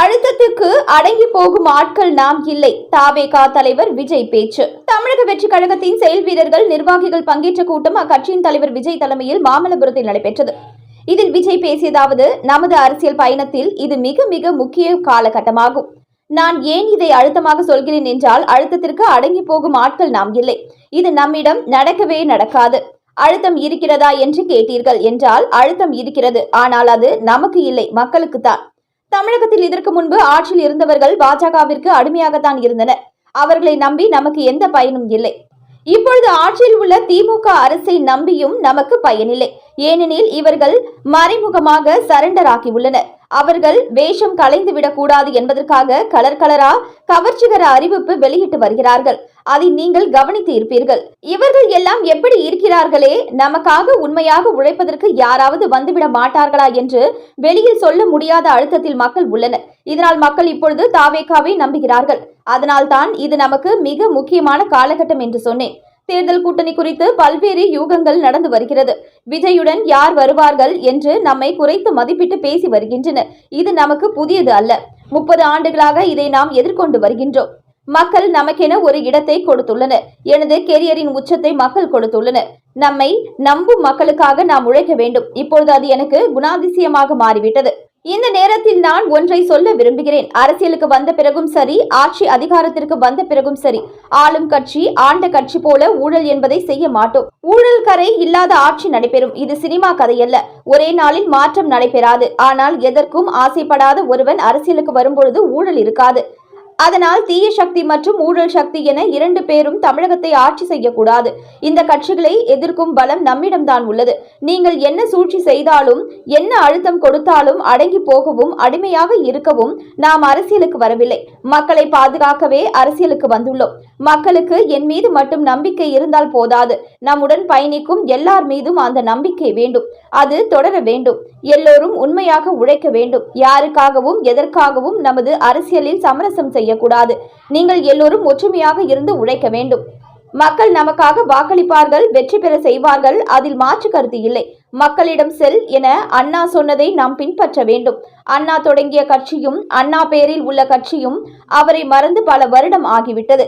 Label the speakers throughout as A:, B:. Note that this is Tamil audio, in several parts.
A: அழுத்தத்துக்கு அடங்கி போகும் ஆட்கள் நாம் இல்லை. தாவேகா தலைவர் விஜய் பேச்சு. தமிழக வெற்றி கழகத்தின் செயல் வீரர்கள் நிர்வாகிகள் பங்கேற்ற கூட்டம் அக்கட்சியின் தலைவர் விஜய் தலைமையில் மாமல்லபுரத்தில் நடைபெற்றது. இதில் விஜய் பேசியதாவது நமது அரசியல் பயணத்தில் இது மிக மிக முக்கிய காலகட்டமாகும். நான் ஏன் இதை அழுத்தமாக சொல்கிறேன் என்றால் அழுத்தத்திற்கு அடங்கி போகும் ஆட்கள் நாம் இல்லை. இது நம்மிடம் நடக்கவே நடக்காது. அழுத்தம் இருக்கிறதா என்று கேட்டீர்கள் என்றால் அழுத்தம் இருக்கிறது. ஆனால் அது நமக்கு இல்லை மக்களுக்கு தான் தமிழகத்தில் இதற்கு முன்பு ஆட்சியில் இருந்தவர்கள் பாஜகவிற்கு அடிமையாகத்தான் இருந்தனர். அவர்களை நம்பி நமக்கு எந்த பயனும் இல்லை. இப்பொழுது ஆட்சியில் உள்ள திமுக அரசை நம்பியும் நமக்கு பயனில்லை. ஏனெனில் இவர்கள் மறைமுகமாக சரண்டர் ஆகியுள்ளனர் அவர்கள் வேஷம் கலைந்து விடக்கூடாது என்பதற்காக கலர் கலரா கவர்ச்சிகர அறிவிப்பு வெளியிட்டு வருகிறார்கள். அதை நீங்கள் கவனித்து இருப்பீர்கள். இவர்கள் எல்லாம் எப்படி இருக்கிறார்களே? நமக்காக உண்மையாக உழைப்பதற்கு யாராவது வந்துவிட மாட்டார்களா என்று வெளியில் சொல்ல முடியாத அழுத்தத்தில் மக்கள் உள்ளனர். இதனால் மக்கள் இப்பொழுது தாவேக்காவை நம்புகிறார்கள். அதனால்தான் இது நமக்கு மிக முக்கியமான காலகட்டம் என்று சொன்னேன். தேர்தல் கூட்டணி குறித்து பல்வேறு யூகங்கள் நடந்து வருகிறது. விஜயுடன் யார் வருவார்கள் என்று நம்மை குறைத்து மதிப்பிட்டு பேசி வருகின்றனர். இது நமக்கு புதியது அல்ல. முப்பது ஆண்டுகளாக இதை நாம் எதிர்கொண்டு வருகின்றோம். மக்கள் நமக்கென ஒரு இடத்தை கொடுத்துள்ளனர். எனது கெரியரின் உச்சத்தை மக்கள் கொடுத்துள்ளனர். நம்மை நம்பும் மக்களுக்காக நாம் உழைக்க வேண்டும். இப்பொழுது அது எனக்கு குணாதிசயமாக மாறிவிட்டது. இந்த நேரத்தில் நான் ஒன்றை சொல்ல விரும்புகிறேன். அரசியலுக்கு வந்த பிறகும் சரி ஆட்சி அதிகாரத்திற்கு வந்த பிறகும் சரி. ஆளும் கட்சி ஆண்ட கட்சி போல ஊழல் என்பதை செய்ய மாட்டோம். ஊழல் கரை இல்லாத ஆட்சி நடைபெறும். இது சினிமா கதையல்ல. ஒரே நாளில் மாற்றம் நடைபெறாது. ஆனால் எதற்கும் ஆசைப்படாத ஒருவன் அரசியலுக்கு வரும்பொழுது ஊழல் இருக்காது. அதனால் தீய சக்தி மற்றும் ஊழல் சக்தி என இரண்டு பேரும் தமிழகத்தை ஆட்சி செய்யக்கூடாது. இந்த கட்சிகளை எதிர்க்கும் பலம் நம்மிடம்தான் உள்ளது. நீங்கள் என்ன சூழ்ச்சி செய்தாலும் என்ன அழுத்தம் கொடுத்தாலும் அடங்கி போகவும் அடிமையாக இருக்கவும் நாம் அரசியலுக்கு வரவில்லை. மக்களை பாதுகாக்கவே அரசியலுக்கு வந்துள்ளோம். மக்களுக்கு என் மீது மட்டும் நம்பிக்கை இருந்தால் போதாது. நம்முடன் பயணிக்கும் எல்லார் மீதும் அந்த நம்பிக்கை வேண்டும். அது தொடர வேண்டும். எல்லோரும் உண்மையாக உழைக்க வேண்டும். யாருக்காகவும் எதற்காகவும் நமது அரசியலில் சமரசம் செய்யக்கூடாது. நீங்கள் எல்லோரும் ஒற்றுமையாக இருந்து உழைக்க வேண்டும். மக்கள் நமக்காக வாக்களிப்பார்கள் வெற்றி பெற செய்வார்கள் அதில் மாற்று கருத்து இல்லை. மக்களிடம் செல் என அண்ணா சொன்னதை நாம் பின்பற்ற வேண்டும். அண்ணா தொடங்கிய கட்சியும் அண்ணா பேரில் உள்ள கட்சியும் அவரை மறந்து பல வருடம் ஆகிவிட்டது.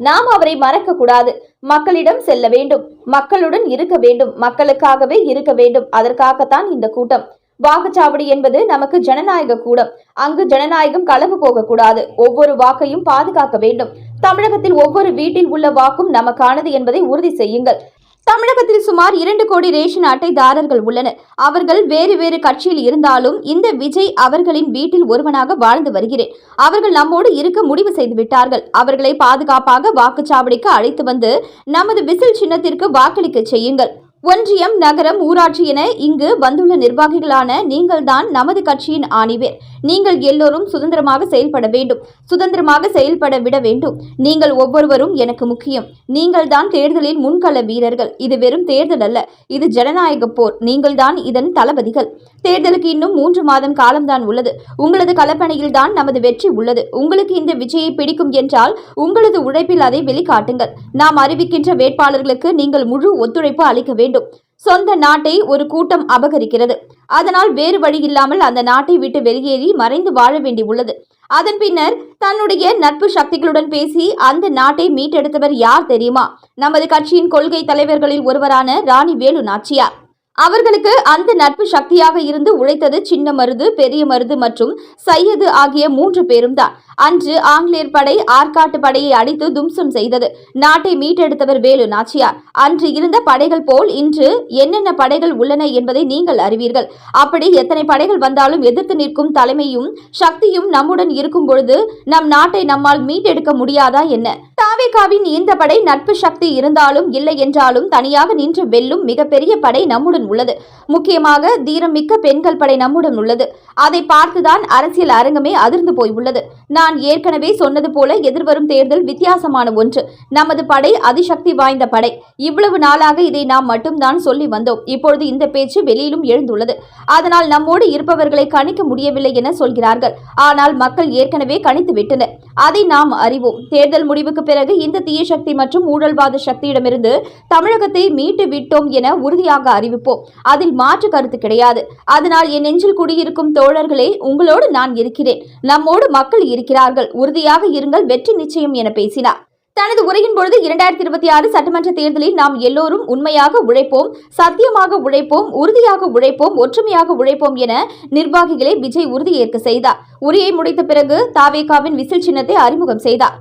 A: நாம் அவரை மறக்க கூடாது மக்களிடம் செல்ல வேண்டும். மக்களுடன் இருக்க வேண்டும். மக்களுக்காகவே இருக்க வேண்டும். அதற்காகத்தான் இந்த கூட்டம். வாக்குச்சாவடி என்பது நமக்கு ஜனநாயக கூடம். அங்கு ஜனநாயகம் களவு போகக்கூடாது. ஒவ்வொரு வாக்கையும் பாதுகாக்க வேண்டும். தமிழகத்தில் ஒவ்வொரு வீட்டில் உள்ள வாக்கும் நமக்கானது என்பதை உறுதி செய்யுங்கள். தமிழகத்தில் சுமார் இரண்டு கோடி ரேஷன் அட்டைதாரர்கள் உள்ளனர். அவர்கள் வேறு வேறு கட்சியில் இருந்தாலும் இந்த விஜய் அவர்களின் வீட்டில் ஒருவனாக வாழ்ந்து வருகிறேன். அவர்கள் நம்மோடு இருக்க முடிவு செய்து விட்டார்கள். அவர்களை பாதுகாப்பாக வாக்குச்சாவடிக்கு அழைத்து வந்து நமது விசில் சின்னத்திற்கு வாக்களிக்க செய்யுங்கள். ஒன்றியம் நகரம் ஊராட்சி என இங்கு வந்துள்ள நிர்வாகிகளான நீங்கள்தான் நமது கட்சியின் ஆணிவேர். நீங்கள் எல்லோரும் சுதந்திரமாக செயல்பட வேண்டும். சுதந்திரமாக செயல்பட விட வேண்டும். நீங்கள் ஒவ்வொருவரும் எனக்கு முக்கியம். நீங்கள் தான் தேர்தலில் முன்கள வீரர்கள். இது வெறும் தேர்தல் அல்ல. இது ஜனநாயக போர். நீங்கள்தான் இதன் தளபதிகள். தேர்தலுக்கு இன்னும் மூன்று மாதம் காலம்தான் உள்ளது. உங்களது கலப்பணியில் தான் நமது வெற்றி உள்ளது. உங்களுக்கு இந்த விஜயை பிடிக்கும் என்றால் உங்களது உழைப்பில் அதை வெளிக்காட்டுங்கள். நாம் அறிவிக்கின்ற வேட்பாளர்களுக்கு நீங்கள் முழு ஒத்துழைப்பு அளிக்க வேண்டும். சொந்த நாட்டை ஒரு கூட்டம் அபகரிக்கிறது. அதனால் வேறு வழி இல்லாமல் அந்த நாட்டை விட்டு வெளியேறி மறைந்து வாழ வேண்டி உள்ளது. அதன் பின்னர் தன்னுடைய நட்பு சக்திகளுடன் பேசி அந்த நாட்டை மீட்டெடுத்தவர் யார் தெரியுமா? நமது கட்சியின் கொள்கை தலைவர்களில் ஒருவரான ராணி வேலு நாச்சியார். அவர்களுக்கு அந்த நட்பு சக்தியாக இருந்து உழைத்தது சின்ன மருது பெரிய மருது மற்றும் சையது ஆகிய மூன்று பேரும் தான். அன்று ஆங்கிலேயர் படை ஆற்காட்டு படையை அடித்து தும்சம் செய்தது. நாட்டை மீட்டெடுத்தவர் வேலு நாச்சியார். அன்று இருந்த படைகள் போல் இன்று என்னென்ன படைகள் உள்ளன என்பதை நீங்கள் அறிவீர்கள். அப்படி எத்தனை படைகள் வந்தாலும் எதிர்த்து நிற்கும் தலைமையும் சக்தியும் நம்முடன் இருக்கும் பொழுது நம் நாட்டை நம்மால் மீட்டெடுக்க முடியாதா என்ன? தாவேகாவின் இந்த படை நட்பு சக்தி இருந்தாலும் இல்லை என்றாலும் தனியாக நின்று வெல்லும் மிகப்பெரிய படை நம்முடன் உள்ளது. முக்கியமாக தீரம் மிக்க பெண்கள் படை நம்முடன் உள்ளது. அதை பார்த்துதான் அரசியல் அரங்கமே அதிர்ந்து போய் உள்ளது. நான் ஏற்கனவே சொன்னது போல எதிர்வரும் தேர்தல் வித்தியாசமான ஒன்று. நமது படை அதிசக்தி வாய்ந்த படை. இவ்வளவு நாளாக இதை நாம் மட்டும்தான் சொல்லி வந்தோம். இப்பொழுது இந்த பேச்சு வெளியிலும் எழுந்துள்ளது. அதனால் நம்மோடு இருப்பவர்களை கணிக்க முடியவில்லை என சொல்கிறார்கள். ஆனால் மக்கள் ஏற்கனவே கணித்து விட்டனர் அதை நாம் அறிவோம். தேர்தல் முடிவுக்கு பிறகு இந்த தீய சக்தி மற்றும் ஊழல்வாத சக்தியிடமிருந்து தமிழகத்தை மீட்டு விட்டோம் என உறுதியாக அறிவிப்போம். அதில் மாற்று கருத்து கிடையாது. அதனால் என் நெஞ்சில் குடியிருக்கும் தோழர்களே உங்களோடு நான் இருக்கிறேன். நம்மோடு மக்கள் இருக்கிறார்கள். உறுதியாக இருங்கள். வெற்றி நிச்சயம் என பேசினார். தனது உரையின் பொழுது இரண்டாயிரத்தி இருபத்தி ஆறு சட்டமன்ற தேர்தலில் நாம் எல்லோரும் உண்மையாக உழைப்போம் சத்தியமாக உழைப்போம் உறுதியாக உழைப்போம் ஒற்றுமையாக உழைப்போம் என நிர்வாகிகளை விஜய் உறுதியேற்க செய்தார். உரையை முடித்த பிறகு தாவேகாவின் விசில் சின்னத்தை அறிமுகம் செய்தார்.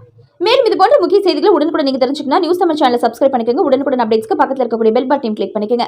A: மேலும் இது போன்ற முக்கிய செய்திகளை உடனுக்குடன் நீங்க தெரிஞ்சுக்கணும் நியூஸ் தமிழ் சேனலை சப்ஸ்கிரைப் பண்ணிக்கோங்க. உடனுக்குடன் அப்டேட்ஸ்க்கு பக்கத்தில் இருக்கக்கூடிய பெல் பட்டன் கிளிக் பண்ணிக்கோங்க.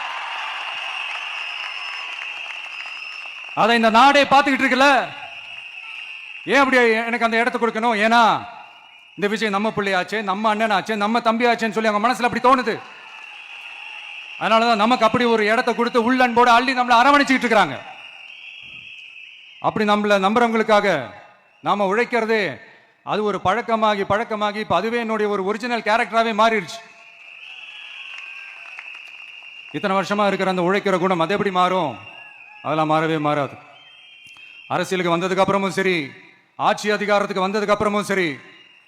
B: அதை இந்த நாடே பார்த்துக்கிட்டு இருக்குல்ல? ஏன் அப்படி எனக்கு அந்த இடத்த கொடுக்கணும்? ஏன்னா இந்த விஜய் நம்ம பிள்ளையாச்சு நம்ம அண்ணனாச்சே நம்ம தம்பியாச்சேன்னு சொல்லி அவங்க மனசுல அப்படி தோணுது. அதனால தான் நமக்கு அப்படி ஒரு இடத்த கொடுத்து உள்ளன்போடு அள்ளி நம்மளை அரவணைச்சிக்கிட்டு இருக்கிறாங்க. அப்படி நம்மள நம்புறவங்களுக்காக நாம உழைக்கிறதே அது ஒரு பழக்கமாகி பழக்கமாகி இப்போ அதுவே என்னுடைய ஒரு ஒரிஜினல் கேரக்டராகவே மாறிடுச்சு. இத்தனை வருஷமா இருக்கிற அந்த உழைக்கிற குணம் அது எப்படி மாறும்? அதெல்லாம் மாறவே மாறாது. அரசியலுக்கு வந்ததுக்கு அப்புறமும் சரி ஆட்சி அதிகாரத்துக்கு வந்ததுக்கு அப்புறமும் சரி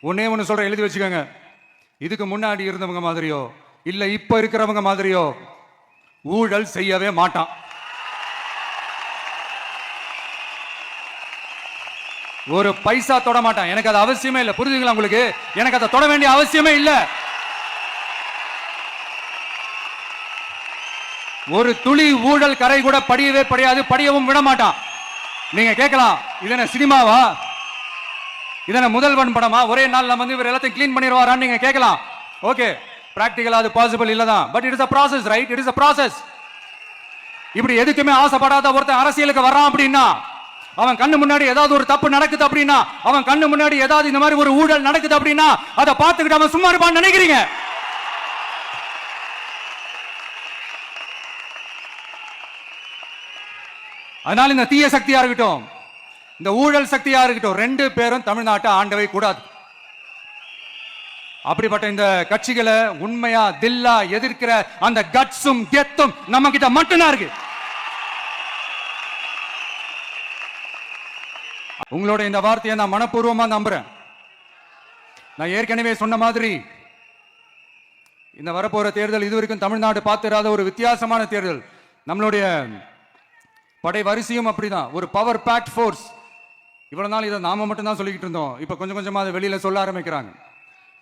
B: ஒன்னே ஒன்று சொல்கிறேன் எழுதி வச்சுக்கோங்க. இதுக்கு முன்னாடி இருந்தவங்க மாதிரியோ இல்லை இப்போ இருக்கிறவங்க மாதிரியோ ஊழல் செய்யவே மாட்டான். ஒரு பைசா தொட மாட்டான். எனக்கு அது அவசியமே இல்லை. புரிஞ்சுங்களா உங்களுக்கு? எனக்கு அதை தொட வேண்டிய அவசியமே இல்லை. ஒரு துளி ஊழல் கரை கூட படியவே படியாது படியவும் விட மாட்டான் நீங்க கேட்கலாம் இது சினிமாவா? இது முதல்வன் படமா? ஒரே நாள்ல வந்து இவர் எல்லாத்தையும் க்ளீன் பண்ணிடுவாரான்னு நீங்க கேட்கலாம் ஓகே பிராக்டிக்கலா அது பாசிபிள் இல்லதான். But it is a process right it is a process இப்படி எதுக்குமே ஆசைப்படாத ஒருத்தன் அரசியலுக்கு வரான் அப்படின்னா அவன் கண்ணு முன்னாடி ஏதாவது ஒரு தப்பு நடக்குது அப்படின்னா அவன் கண்ணு முன்னாடி ஏதாவது இந்த மாதிரி ஒரு ஊழல் நடக்குது அப்படின்னா அதை பார்த்துக்கிட்டு அவன் சும்மா இருப்பான்னு நினைக்கிறீங்க. அதனால இந்த தீய சக்தியா இருக்கட்டும் இந்த ஊழல் சக்தியா இருக்கட்டும் ரெண்டு பேரும் தமிழ்நாட்டை ஆண்டவை கூடாது. அப்படிப்பட்ட இந்த கட்சிகளை உண்மையா தில்லா எதிர்க்கிற அந்த கட்ஸும் கெத்தும் நம்ம கிட்ட மட்டும்தான் இருக்கு. உங்களோட இந்த வார்த்தையை நான் மனப்பூர்வமா நம்புறேன். நான் ஏற்கனவே சொன்ன மாதிரி இந்த வரப்போற தேர்தல் இதுவரைக்கும் தமிழ்நாடு பார்த்திராத ஒரு வித்தியாசமான தேர்தல். நம்மளுடைய படை வரிசையும் அப்படிதான். ஒரு பவர் பேக்ட் ஃபோர்ஸ் இவ்வளவு நாள் இதை நாம மட்டும் தான் சொல்லிக்கிட்டு இருந்தோம். இப்போ கொஞ்சம் கொஞ்சமா அதை வெளியில சொல்ல ஆரம்பிக்கிறாங்க.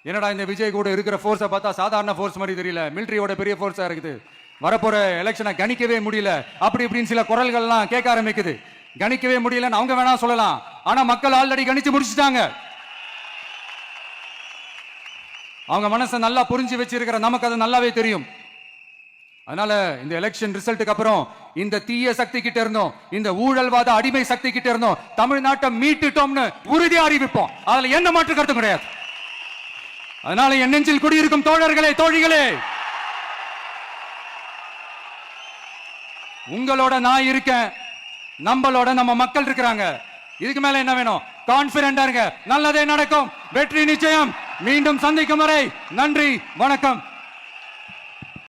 B: என்னடா இந்த விஜய் கூட இருக்கிற ஃபோர்ஸை பார்த்தா சாதாரண ஃபோர்ஸ் மாதிரி தெரியல. மிலிட்டரியோட பெரிய ஃபோர்ஸாக இருக்குது. வரப்போற எலெக்ஷனை கணிக்கவே முடியல. அப்படி இப்படின்னு சில குரல்கள்லாம் கேட்க ஆரம்பிக்குது. கணிக்கவே முடியலன்னு அவங்க வேணா சொல்லலாம். ஆனா மக்கள் ஆல்ரெடி கணிச்சு முடிச்சிட்டாங்க. அவங்க மனசை நல்லா புரிஞ்சு வச்சிருக்கிற நமக்கு அது நல்லாவே தெரியும். அதனால இந்த எலெக்ஷன் ரிசல்ட்டுக்கு அப்புறம் இந்த தீய சக்தி கிட்ட இருந்தோம் இந்த ஊழல்வாத அடிமை சக்தி கிட்ட இருந்தோம் தமிழ்நாட்டை மீட்டுட்டோம்னு உறுதியா அறிவிப்போம். அதுல என்ன மாற்று கருத்து கிடையாது. அதனால என் நெஞ்சில் குடியிருக்கும் தோழர்களே தோழிகளே உங்களோட நான் இருக்கேன் நம்மளோட நம்ம மக்கள் இருக்கிறாங்க. இதுக்கு மேல என்ன வேணும்? கான்பிடண்டா இருங்க. நல்லதே நடக்கும். வெற்றி நிச்சயம். மீண்டும் சந்திக்கும் வரை நன்றி வணக்கம்.